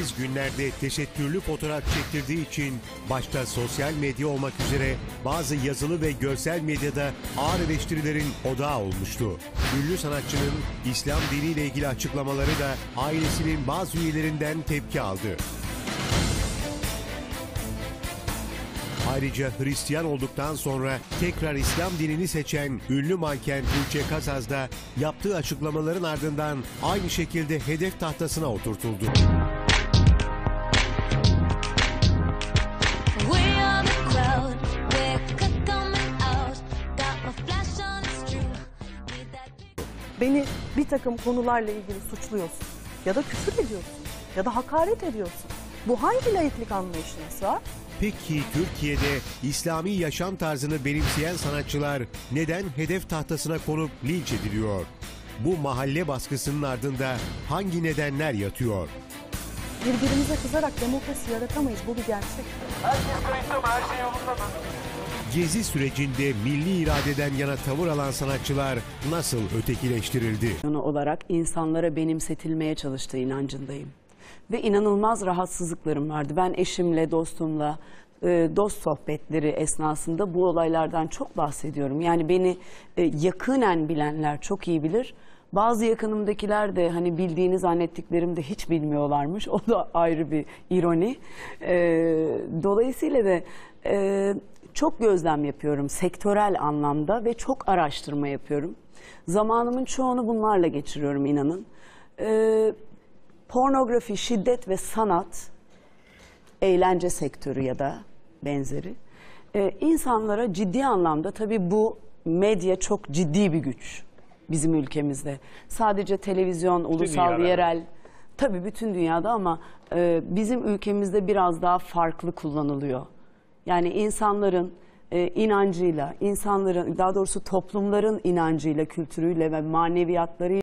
günlerde tesettürlü fotoğraf çektirdiği için başta sosyal medya olmak üzere bazı yazılı ve görsel medyada ağır eleştirilerin odağı olmuştu. Ünlü sanatçının İslam diniyle ilgili açıklamaları da ailesinin bazı üyelerinden tepki aldı. Ayrıca Hristiyan olduktan sonra tekrar İslam dinini seçen ünlü manken Tuğçe Kazaz da yaptığı açıklamaların ardından aynı şekilde hedef tahtasına oturtuldu. Beni bir takım konularla ilgili suçluyorsun ya da küfür ediyorsun ya da hakaret ediyorsun. Bu hangi laiklik anlayışına sığar? Peki Türkiye'de İslami yaşam tarzını benimseyen sanatçılar neden hedef tahtasına konup linç ediliyor? Bu mahalle baskısının ardında hangi nedenler yatıyor? Birbirimize kızarak demokrasi yaratamayız. Bu bir gerçek. Gezi sürecinde milli iradeden yana tavır alan sanatçılar nasıl ötekileştirildi? Olarak insanlara benimsetilmeye çalıştığı inancındayım. Ve inanılmaz rahatsızlıklarım vardı. Ben eşimle, dostumla, e, dost sohbetleri esnasında bu olaylardan çok bahsediyorum. Yani beni e, yakınen bilenler çok iyi bilir. Bazı yakınımdakiler de hani bildiğini zannettiklerim de hiç bilmiyorlarmış. O da ayrı bir ironi. E, dolayısıyla da çok gözlem yapıyorum sektörel anlamda ve çok araştırma yapıyorum. Zamanımın çoğunu bunlarla geçiriyorum inanın. E, pornografi, şiddet ve sanat, eğlence sektörü ya da benzeri e, insanlara ciddi anlamda tabii bu medya çok ciddi bir güç bizim ülkemizde. Sadece televizyon, ulusal, dünyada. yerel tabii bütün dünyada ama e, bizim ülkemizde biraz daha farklı kullanılıyor. Yani insanların e, inancıyla, insanların daha doğrusu toplumların inancıyla, kültürüyle ve maneviyatlarıyla